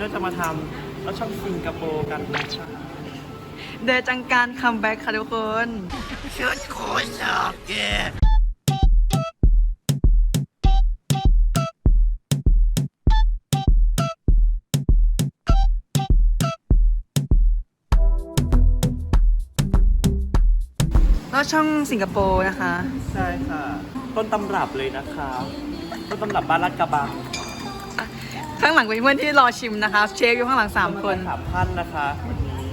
นี้เราจะมาทำแล้วช่องสิงคโปร์กันนะคะเดจังการคัมแบ็กค่ะทุกคนฉันขอสอบแกแล้วช่องสิงคโปร์นะคะ ใช่ค่ะ ต้นตำรับเลยนะคะ ต้นตำรับบ้านรัดกระบัง ข้างหลังเป็นเพื่อนที่รอชิมนะคะ เชฟอยู่ข้างหลัง3คน สามพันนะคะวันนี้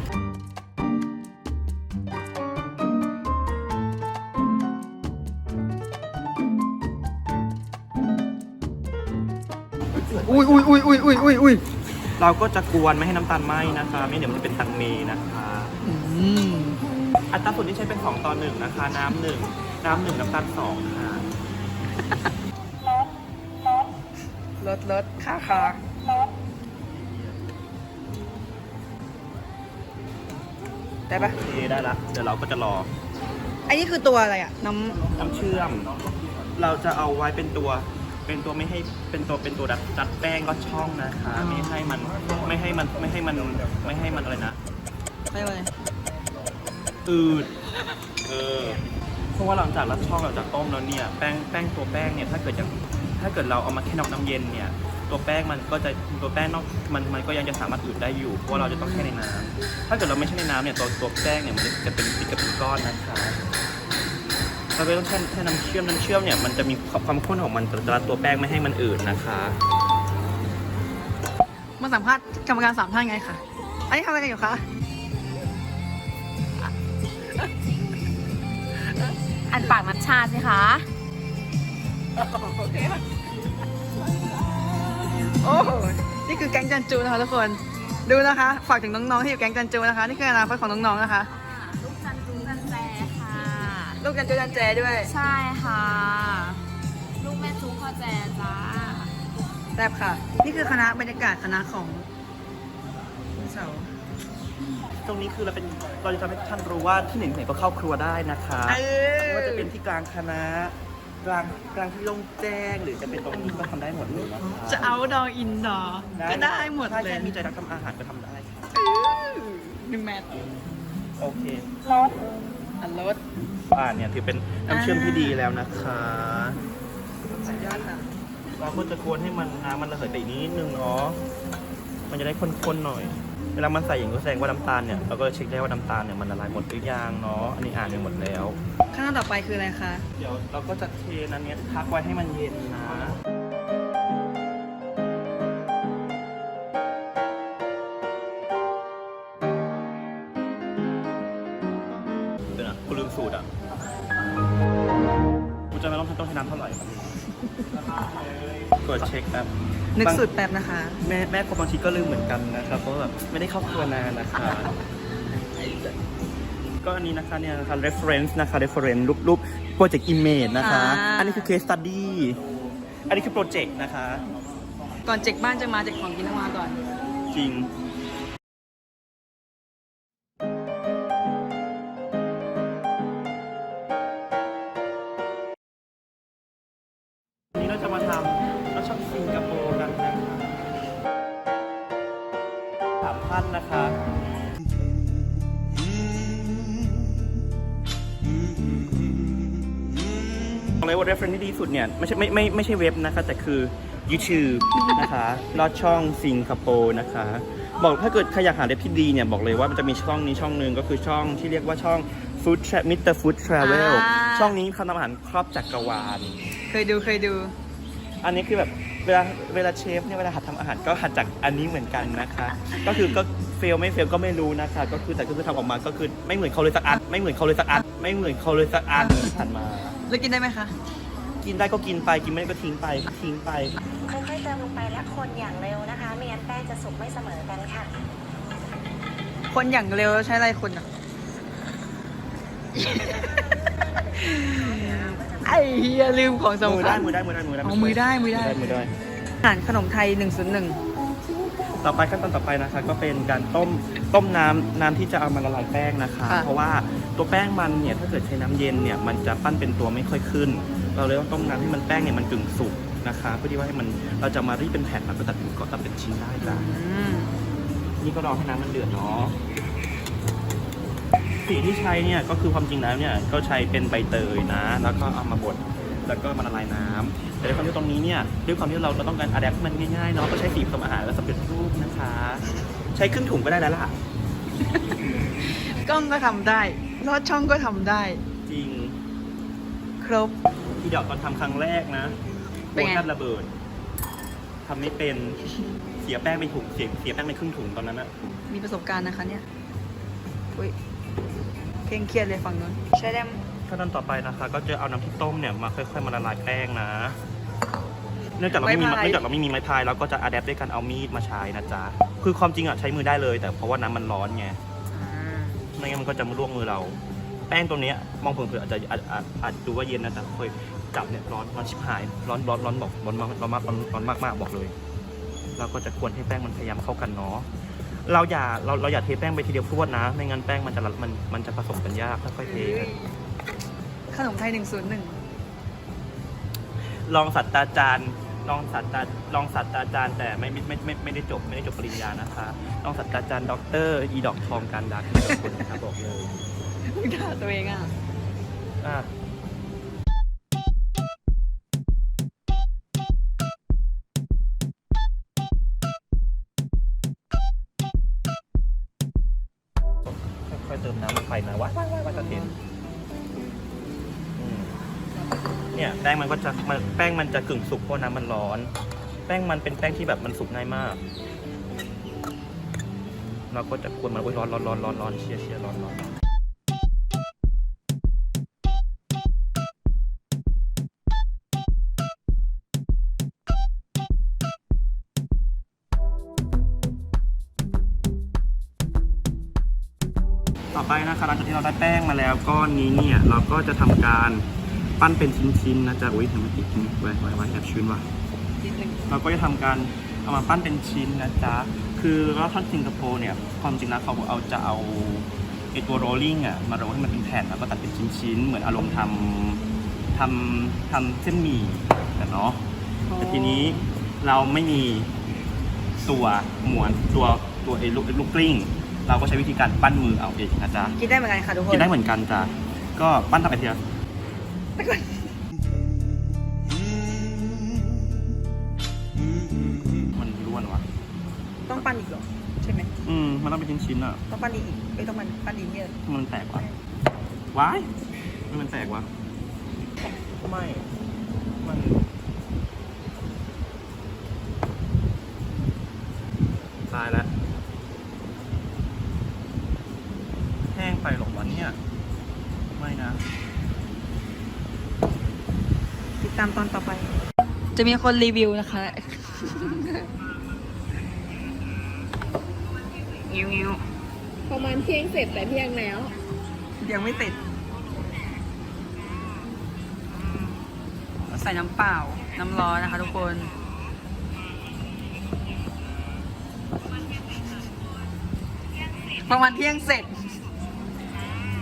อุ้ยอุ้ยอุ้ยอุ้ยอุ้ยอุ้ยอุ้ยเราก็จะกวนไม่ให้น้ำตาลไหม้นะคะ ไม่เดี๋ยวมันจะเป็นตังเมนะคะ อืมอัตราส่วนที่ใช้เป็น 2 ต่อ 1 นะคะ น้ำหนึ่งน้ำหนึ่งน้ำตาลสองค่ะลดลดค่าค่ะ ได้ปะโอเคได้ละเดี๋ยวเราก็จะรอ อันนี้คือตัวอะไรอะน้น้ำเชื่อม เราจะเอาไว้เป็นตัว เป็นตัวไม่ให้ เป็นตัว เป็นตัวดัดดัดแป้งก็ช่องนะคะ ไม่ให้มัน ไม่ให้มัน ไม่ให้มัน ไม่ให้มันอะไรนะำไม่เลยอืด เออ เพราะว่าหลังจากรัดช่องเราจะต้มแล้วเนี่ย แป้ง แป้งตัวแป้งเนี่ย ถ้าเกิดอย่างถ้าเกิดเราเอามาแค่นอกน้ำเย็นเนี่ย ตัวแป้งมันก็จะตัวแป้งนอกมันมันก็ยังจะสามารถอืดได้อยู่เพราะว่าเราจะต้องแช่ในน้ำถ้าเกิดเราไม่แช่ในน้ำเนี่ยตัวตัวแป้งเนี่ยมันจะจะเป็นติดกับเป็นก้อนนะคะเราก็ต้องแช่แช่น้ำเชื่อมน้ำเชื่อมเนี่ยมันจะมีความข้นของมันแต่ละตัวแป้งไม่ให้มันอืดนะคะมาสัมภาษณ์กรรมการสามท่านไงคะอันนี้ทำอะไรกันอยู่คะอันปากนัชชาสิคะ โอ้โหนี่คือแก๊งจันจูนะคะทุกคน ดูนะคะ ฝากถึงน้องๆที่อยู่แก๊งจันจูนะคะ นี่คืออนาคตของน้องๆนะคะ ลูกจันจูจันแจค่ะ ลูกจันจูจันแจด้วย ใช่ค่ะ ลูกแม่จูพ่อแจจ้าแซ่บค่ะ นี่คือคณะบรรยากาศคณะของคุณเสาตรงนี้คือเราเป็นเราจะทำให้ท่านรู้ว่าที่ไหนที่ไหนก็เข้าครัวได้นะคะเออไม่ว่าจะเป็นที่กลางคณะ กลางกลางที่โล่งแจ้ง หรือจะเป็นตรงนี้ก็ทำได้หมดเลยนะคะจะเอาดออินดอก็ได้หมดถ้าเลแค่ยมีใจรักทำอาหารก็ทำได้ค่ะหนึ่งแมทโอเคอันรสอ่าเนี่ยถือเป็นน้ำเชื่อมที่ดีแล้วนะคะสุดยอดค่ะ เราก็จะกวนให้มันน้ำมันระเหยไปอีกนิดนึงเนาะมันจะได้ข้นๆหน่อย เวลามันใส่อย่างก็แสดงว่าน้ำตาลเนี่ยเราก็เช็คได้ว่าน้ำตาลเนี่ยมันละลายหมดหรือยังเนาะอันนี้อ่านไปหมดแล้ว ขั้นตอนต่อไปคืออะไรคะ เดี๋ยวเราก็จะเทนั้นเนี้ยพักไว้ให้มันเย็นนะเดี๋ยวนะกูลืมสูตรอะกูจะไม่ต้องต้องใช้น้ำเท่าไหร่ กดเช็คแป๊บนึกบางสูตรแป๊บนะคะ แม่แม่ก็บางทีก็ลืมเหมือนกันนะครับเพราะว่าแบบไม่ได้เข้าครัวนานนะคะก็อันนี้นะคะเนี่ยนะคะ reference นะคะ reference รูปรูป project image นะคะ อ่า อันนี้คือ case study อันนี้คือ project นะคะ ก่อนเจ็กบ้านจะมาเจ็กของกินต้องมาก่อน จริง สามพันนะคะ บอกเลยว่า reference ที่ดีที่สุดเนี่ย ไม่ใช่ไม่ไม่ไม่ใช่เว็บนะคะ แต่คือ YouTube นะคะลอดช่องสิงคโปร์นะคะ บอกถ้าเกิดใครอยากหาเว็บที่ดีเนี่ย บอกเลยว่ามันจะมีช่องนี้ช่องหนึ่งก็คือช่องที่เรียกว่าช่อง Food Tra Mr. Food Travel อ่า ช่องนี้เขาทำอาหารครอบจักรวาล เคยดูเคยดู อันนี้คือแบบ เวลาเวลาเชฟเนี่ยเวลาหัดทำอาหารก็หัดจากอันนี้เหมือนกันนะคะ ก็คือก็เฟลไม่เฟลก็ไม่รู้นะคะ ก็คือแต่ก็คือทำออกมาก็คือไม่เหมือนเขาเลยสักอันไม่เหมือนเขาเลยสักอันไม่เหมือนเขาเลยสักอันที่ผ่านมา แล้วกินได้ไหมคะ กินได้ก็กินไปกินไม่ได้ก็ทิ้งไปทิ้งไป ค่อยๆเติมลงไปและคนอย่างเร็วนะคะไม่งั้นแป้งจะสุกไม่เสมอกันค่ะ คนอย่างเร็วใช้อะไรคนอะ ไอ้เฮียลืมของสำมือคัได้ญมือได้มือได้มือได้อ๋อมือได้มือได้มือได้อาหารขนมไทย 101 ต่อไปขั้นตอนต่อไปนะคะก็เป็นการต้มต้มน้ำน้ำที่จะเอามาละลายแป้งนะคะ ค่ะ เพราะว่าตัวแป้งมันเนี่ยถ้าเกิดใช้น้ำเย็นเนี่ยมันจะปั้นเป็นตัวไม่ค่อยขึ้น เราเลยต้องต้มน้ำให้มันแป้งเนี่ยมันกึ่งสุกนะคะเพื่อที่ว่าให้มันเราจะมารีดเป็นแผ่นแล้วก็ตัดเป็นก้อนตัดเป็นชิ้นได้จ้ะอืมนี่ก็รอให้น้ำมันเดือดเนาะ สีที่ใช้เนี่ยก็คือความจริงแล้วเนี่ยก็ใช้เป็นใบเตยนะ แล้วก็เอามาบดแล้วก็มาละลายน้ำแต่ด้วยความที่ตรงนี้เนี่ยด้วยความที่เราเราต้องการอะแดปมันง่ายๆเนาะก็ใช้สีผสมอาหารและสำเร็จรูปนะคะ ใช้ครึ่งถุงก็ได้แล้วล่ะกล้องก็ทำได้ลอดช่องก็ทำได้ จริง ครบที่เดอกตอนทำครั้งแรกนะเป็นไงโบนัสระเบิดทำไม่เป็นเสียแป้งไปถุงเสียเสียแป้งไปครึ่งถุงตอนนั้นอะมีประสบการณ์นะคะเนี่ยอุ้ย เคร่งเครียดเลยฝั่งนู้นใช้แดมขั้นตอนต่อไปนะคะ ก็จะเอาน้ำที่ต้มเนี่ยมาค่อยๆมาละลายแป้งนะเนื่องจากเราไม่มีไม้พายเนื่องจากเราไม่มีไม้พายเราก็จะอัดแอปด้วยการเอามีดมาใช้นะจ๊ะคือความจริงอะใช้มือได้เลย แต่เพราะว่าน้ำมันร้อนไงอ่าไม่งั้นมันก็จะมาลวกมือเรา แป้งตัวเนี้ยมองเผินๆอาจจะอาจอาจอาจดูว่าเย็นนะแต่เคยจับเนี่ยร้อนร้อนชิบหายร้อนร้อนร้อนบอกร้อนมากร้อนมากร้อนร้อนมากมากบอกเลยเราก็จะควรให้แป้งมันพยายามเข้ากันเนาะ เราอย่าเราเราอย่าเทแป้งไปทีเดียวพรวดนะ ไม่งั้นแป้งมันจะละมันมันจะผสมกันยากค่อยๆเทกันขนมไทย101ลองสัตว์ตาจารย์ลองสัตว์ตาลองสัตว์ตาจารย์แต่ไม่ไม่ไม่ไม่ไม่ได้จบไม่ได้จบปริญญานะคะลองสัตว์ตาจารย์ด็อกเตอร์อีดอกทองการดักที่กับคุณนะครับบอกเลยมึงด่าตัวเองอะอะ ป้งมันก็จะมันแป้งมันจะกึ่งสุกเพราะน้ำมันร้อน แป้งมันเป็นแป้งที่แบบมันสุกง่ายมาก เราก็จะควรมันโอ้ยร้อนร้อนร้อนร้อนร้อนเชียร์เชียร์ร้อนร้อนต่อไปนะคะหลังจากที่เราได้แป้งมาแล้วก้อนนี้เนี่ยเราก็จะทำการ ปั้นเป็นชิ้นๆนะจ๊ะอุ้ยทำไมติดชิ้นไว้ไว้ไว้แอบชื้นว่ะนิดนึงเราก็จะทำการเอามาปั้นเป็นชิ้นนะจ๊ะคือแล้วท่านสิงคโปร์เนี่ยความจริงแล้วเขาเอาจะเอาไอตัวโรลลิ่งอะมาโรลให้มันเป็นแผ่นแล้วก็ตัดเป็นชิ้นๆเหมือนอารมณ์ทำทำทำเส้นหมี่แต่เนาะแต่ทีนี้เราไม่มีตัวหมวนตัวตัวไอ้ลูกไอ้ลูกกลิ้ง เราก็ใช้วิธีการปั้นมือเอาเองนะจ๊ะกินได้เหมือนกันค่ะทุกคนกินได้เหมือนกันจ้ะก็ปั้นทำไปทีละ แต่ก่อนมันร่วนว่ะ ต้องปั้นอีกเหรอ ใช่ไหม อืม มันต้องเป็นชิ้นๆอะ ต้องปั้นอีกไม่ต้องมันปั้นอีกเนี่ยทำไมมันแตกวะว้ายทำไมมันแตกวะไม่ มันตายแล้ว แห้งไปหรอวันเนี่ยไม่นะ ติดตามตอนต่อไป จะมีคนรีวิวนะคะงิ้วงิ้วประมาณเที่ยงเสร็จแต่เที่ยงแล้ว ยังไม่ติด ใส่น้ำเปล่า น้ำร้อนนะคะทุกคนประมาณเที่ยงเสร็จ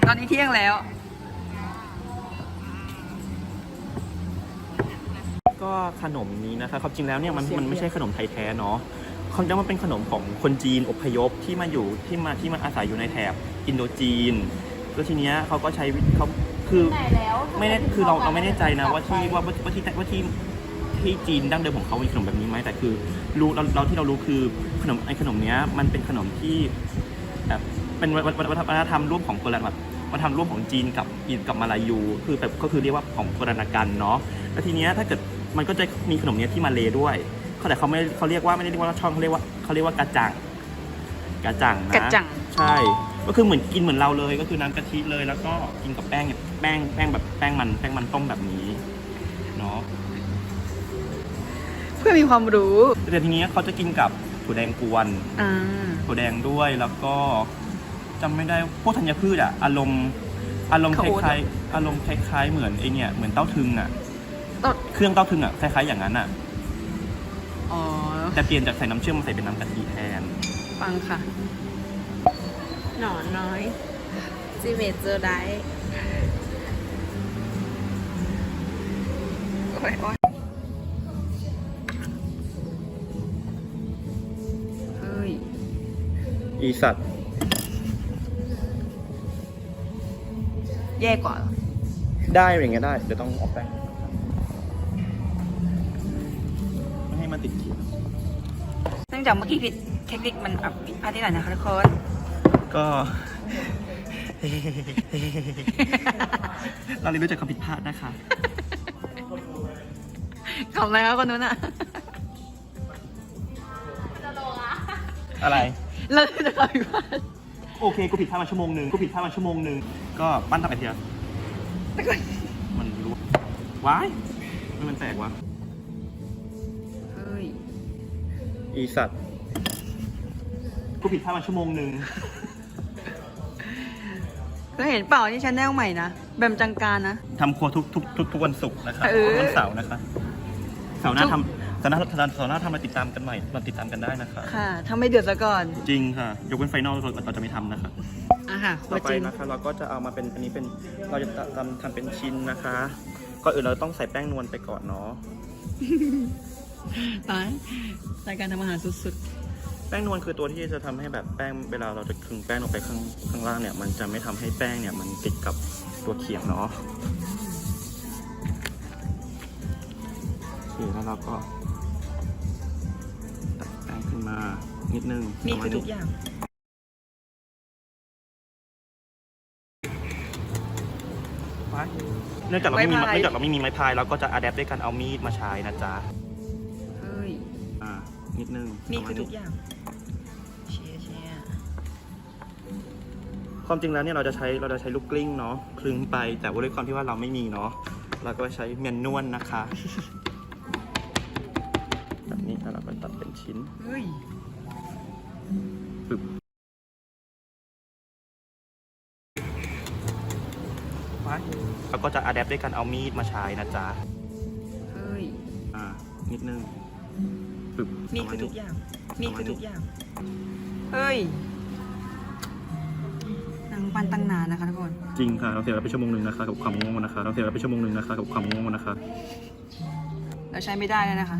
ตอนนี้เที่ยงแล้ว ก็ขนมนี้นะคะความจริงแล้วเนี่ยมันเสียงมันไม่ใช่ขนมไทยแท้เนาะความจริงมันเป็นขนมของคนจีนอพยพที่มาอยู่ที่มาที่มาอาศัยอยู่ในแถบอินโดจีนแล้วทีเนี้ยเขาก็ใช้วิเขาคือไหนแล้วไม่แน่คือเราเราไม่แน่ใจนะว่าที่ว่าว่าที่ว่าที่ที่จีนดั้งเดิมของเขามีขนมแบบนี้ไหมแต่คือรู้เราเราที่เรารู้คือขนมไอ้ขนมเนี้ยมันเป็นขนมที่แบบเป็นวัฒนวัฒนธรรมร่วมของโบราณแบบ วัฒนธรรมร่วมของจีนกับอินกับมาลายู คือแบบก็คือเรียกว่าของโบราณกันเนาะแล้วทีเนี้ยถ้าเกิดมันก็จะมีขนมเนี้ยที่มาเลด้วยเขาแต่เขาไม่เขาเรียกว่าไม่ได้เรียกว่าช่องเขาเรียกว่าเขาเรียกว่ากาจังกาจังนะกะจังใช่ ก็คือเหมือนกินเหมือนเราเลย ก็คือน้ำกะทิเลย แล้วก็กินกับแป้งเนี่ยแป้งแป้งแบบแป้งมันแป้งมันต้มแบบนี้เนาะเพื่อมีความรู้แต่ทีนี้เขาจะกินกับถั่วแดงกวนอ่าถั่วแดงด้วยแล้วก็ จำไม่ได้พวกธัญพืชอะอารมณ์อารมณ์คเขาโอ๊ตล้ายๆอารมณ์คล้ายๆเหมือนไอเนี่ยเหมือนเต้าถึงอะต้นเครื่องเต้าถึงอะคล้ายๆอย่างนั้นอะอ๋อแต่เปลี่ยนจากใส่น้ำเชื่อมมาใส่เป็นน้ำกะทิแทน ฟังค่ะ หนอนน้อยจีเมจเจอได้โอ้ยโอ้ยเฮ้ยอีสัตว์ แย่กว่าเหรอได้อย่างเงี้ยได้เดี๋ยวต้องออกแป้งไม่ให้มันติดขีดเนื่องจากเมื่อกี้ผิดเทคนิคมันอับผิดพลาดที่ไหนนะคะทุกคนก็ เราเรียนรู้จากความผิดพลาดนะคะขำอะไรคะคนนู้นอะอะไร เราเรียนจากความผิดพลาด โอเคกูผิดพลาดมาชั่วโมงหนึ่งกูผิดพลาดมาชั่วโมงหนึ่งก็ปั้นทำไอเทียมันรู้ว้ายไม่มันแตกวะเฮ้ยอีสัตว์กูผิดพลาดมาชั่วโมงหนึ่งก็เห็นเปล่านี่ชาแนลใหม่นะแบมจังการนะทำครัวทุกทุกทุกทุกวันศุกร์นะคะเออทุกวันเสาร์นะคะเสาร์หน้าทุกทำ เสาร์หน้าเสาร์หน้าทำมาติดตามกันใหม่มาติดตามกันได้นะคะ ค่ะถ้าไม่เดือดซะก่อนจริงค่ะ ยกเว้นไฟนอลเราเราจะไม่ทำนะคะ อะค่ะต่อว่าไปจริงนะคะเราก็จะเอามาเป็นอันนี้เป็นเราจะทำทำเป็นชิ้นนะคะก่อนอื่นเราต้องใส่แป้งนวลไปก่อนเนาะตายรายการทำอาหารสุดแป้งนวลคือตัวที่จะทำให้แบบแป้งเวลาเราจะคลึงแป้งลงไปข้างข้างล่างเนี่ย มันจะไม่ทำให้แป้งเนี่ยมันติดกับตัวเขียงเนาะโอเคแล้วเราก็ตักแป้งขึ้น มานิดนึงๆนี่คือทุกอย่างไว้เนื่องจากเราไม่มีไม้พาย เนื่องจากเราไม่มีไม้พายเราก็จะอัดแอปด้วยการเอามีดมาใช้นะจ๊ะเฮ้ย อ่านิดนึงนี่ประมาคืณอทุกอย่าง เชียร์เชียร์ความจริงแล้วเนี่ยเราจะใช้เราจะใช้ลูกกลิ้งเนาะคลึงไปแต่ว่าด้วยความที่ว่าเราไม่มีเนาะเราก็ใช้เมียนนวลนะคะ เป็นชิ้นเฮ้ยปึ๊บไว้เราก็จะอัดแอปด้วยการเอามีดมาใช้นะจ๊ะ เฮ้ย อ่า นิดนึงปึ๊บนี่ประมาคืณอทุกอย่าง นี่คือทุกอย่าง เฮ้ยนั่งปันตั้งนานนะคะทุกคน จริงค่ะเราเสียเวลาไปชั่วโมงหนึ่งนะคะกับความง่วงนะคะเราเสียเวลาไปชั่วโมงหนึ่งนะคะกับความง่วงนะคะ เราใช้ไม่ได้แล้วนะคะ